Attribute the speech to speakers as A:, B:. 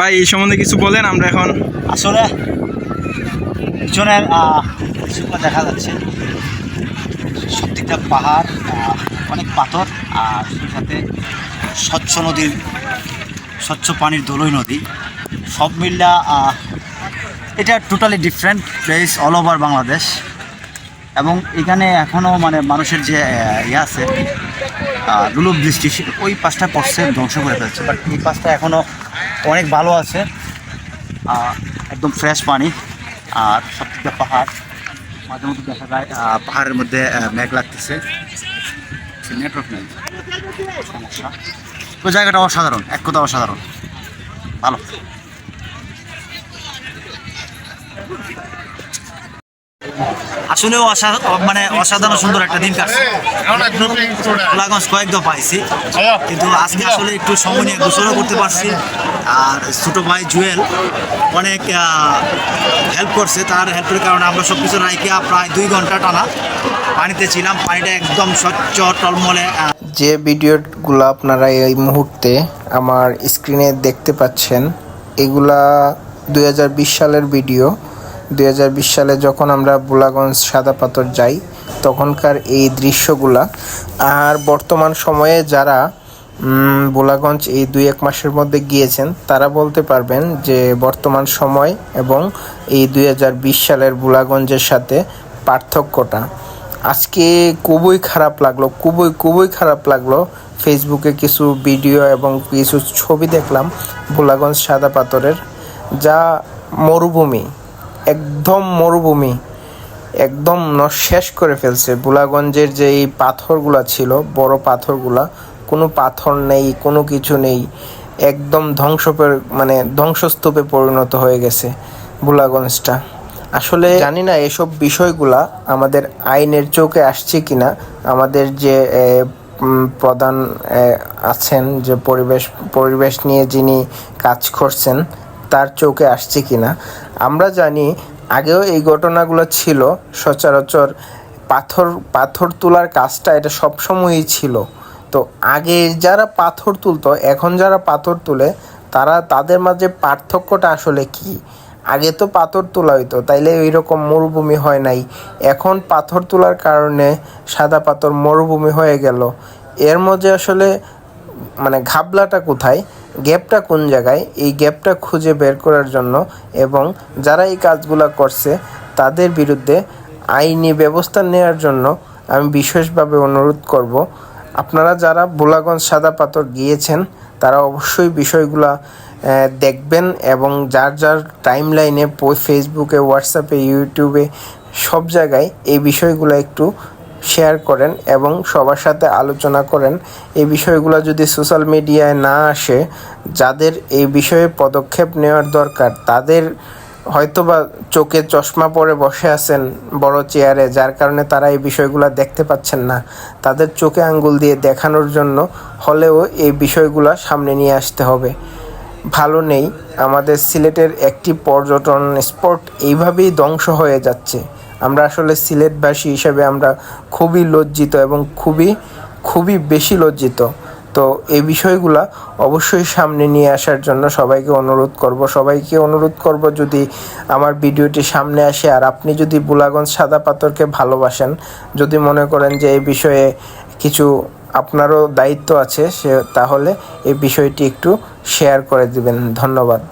A: ভাই, এই সম্বন্ধে কিছু বলেন, আমরা এখন
B: আসলে পিছনের কিছুগুলো দেখা যাচ্ছে। সত্যিটা পাহাড় অনেক পাথর, আর সেই সাথে স্বচ্ছ নদীর, স্বচ্ছ পানির দোলই নদী। সব মিল্লা এটা totally different place all over Bangladesh. এবং এখানে এখনও মানে মানুষের যে ইয়ে আছে দুলুপ দৃষ্টি ওই পাশটা পড়ছে, ধ্বংস করে ফেলছে। বাট এই পাশটা এখনও অনেক ভালো আছে। একদম ফ্রেশ পানি। আর সবথেকে পাহাড়, মাঝে মধ্যে দেখা যায় পাহাড়ের মধ্যে মেঘ লাগতেছে। নেটওয়ার্ক নেই। সমস্যা। তো জায়গাটা অসাধারণ, এক কথা অসাধারণ। ভালো। আসলেও মানে অসাধারণ সুন্দর একটা দিন কাটছে। গোলাগঞ্জ কয়েকদম পাইছি কিন্তু আজকে আসলে একটু সময় নিয়ে গোসলও করতে পারছি। আর ছোট ভাই জুয়েল অনেক হেল্প করছে। তার হেল্পের কারণে আমরা সব কিছু রাইকে প্রায় দুই ঘণ্টা টানা পানিতে ছিলাম। পানিটা একদম স্বচ্ছ টলমলে
C: যে ভিডিওগুলো আপনারা এই মুহূর্তে আমার স্ক্রিনে দেখতে পাচ্ছেন এগুলা দুই হাজার বিশ সালের ভিডিও দুই হাজার বিশ সালে যখন আমরা বুলাগঞ্জ সাদা পাথর যাই, তখনকার এই দৃশ্যগুলা। আর বর্তমান সময়ে যারা বুলাগঞ্জ এই দুই এক মাসের মধ্যে গিয়েছেন, তারা বলতে পারবেন যে বর্তমান সময় এবং এই দুই হাজার বিশ সালের বুলাগঞ্জের সাথে পার্থক্যটা। আজকে খুবই খারাপ লাগল, খুবই খুবই খারাপ লাগল। ফেসবুকে কিছু ভিডিও এবং কিছু ছবি দেখলাম ভোলাগঞ্জ সাদা পাথরের, যা মরুভূমি। একদম মরুভূমি, একদম শেষ করে ফেলছে। ভোলাগঞ্জের যে এই পাথরগুলা ছিল, বড় পাথরগুলা, কোনো পাথর নেই, কোনো কিছু নেই, একদম ধ্বংস মানে ধ্বংসস্তূপে পরিণত হয়ে গেছে ভোলাগঞ্জটা আসলে জানি না এসব বিষয়গুলা আমাদের আইনের চোখে আসছে কিনা, আমাদের যে প্রধান আছেন, যে পরিবেশ পরিবেশ নিয়ে যিনি কাজ করছেন তার চোখে আসছে কি না আমরা জানি আগেও এই ঘটনাগুলো ছিল, সচরাচর পাথর পাথর তোলার কাজটা এটা সবসময়ই ছিল। তো আগে যারা পাথর তুলতো, এখন যারা পাথর তুলে, তারা তাদের মাঝে পার্থক্যটা আসলে কি? আগে তো পাথর তোলা হইতো, তাইলে এইরকম মরুভূমি হয় নাই। এখন পাথর তোলার কারণে সাদা পাথর মরুভূমি হয়ে গেল। এর মধ্যে আসলে মানে ঘাবলাটা কোথায়? গ্যাপটা কোন জায়গায়? এই গ্যাপটা খুঁজে বের করার জন্য এবং যারা এই কাজগুলো করছে, তাদের বিরুদ্ধে আইনি ব্যবস্থা নেওয়ার জন্য আমি বিশেষভাবে অনুরোধ করব। আপনারা যারা বোলাগঞ্জ সাদা পাথর গিয়েছেন, তারা অবশ্যই বিষয়গুলা দেখবেন এবং যার যার টাইম লাইনে ফেসবুকে হোয়াটসঅ্যাপে ইউটিউবে সব জায়গায় এই বিষয়গুলো একটু শেয়ার করেন এবং সবার সাথে আলোচনা করেন। এই বিষয়গুলো যদি সোশ্যাল মিডিয়ায় না আসে, যাদের এই বিষয়ে পদক্ষেপ নেওয়ার দরকার, তাদের হয়তোবা চোখে চশমা পরে বসে আছেন বড় চেয়ারে যার কারণে তারা এই বিষয়গুলো দেখতে পাচ্ছেন না। তাদের চোখে আঙ্গুল দিয়ে দেখানোর জন্য হলেও এই বিষয়গুলো সামনে নিয়ে আসতে হবে। ভালো নেই। আমাদের সিলেটের একটি পর্যটন স্পট এইভাবেই ধ্বংস হয়ে যাচ্ছে। আমরা আসলে সিলেটবাসী হিসেবে আমরা খুবই লজ্জিত এবং খুবই খুবই বেশি লজ্জিত। তো এই বিষয়গুলা অবশ্যই সামনে নিয়ে আসার জন্য সবাইকে অনুরোধ করব। সবাইকে অনুরোধ করব যদি আমার ভিডিওটি সামনে আসে আর আপনি যদি বুলাগঞ্জ সাদা পাথরকে ভালোবাসেন, যদি মনে করেন যে এই বিষয়ে কিছু আপনারও দায়িত্ব আছে, সে তাহলে এই বিষয়টি একটু শেয়ার করে দিবেন। ধন্যবাদ।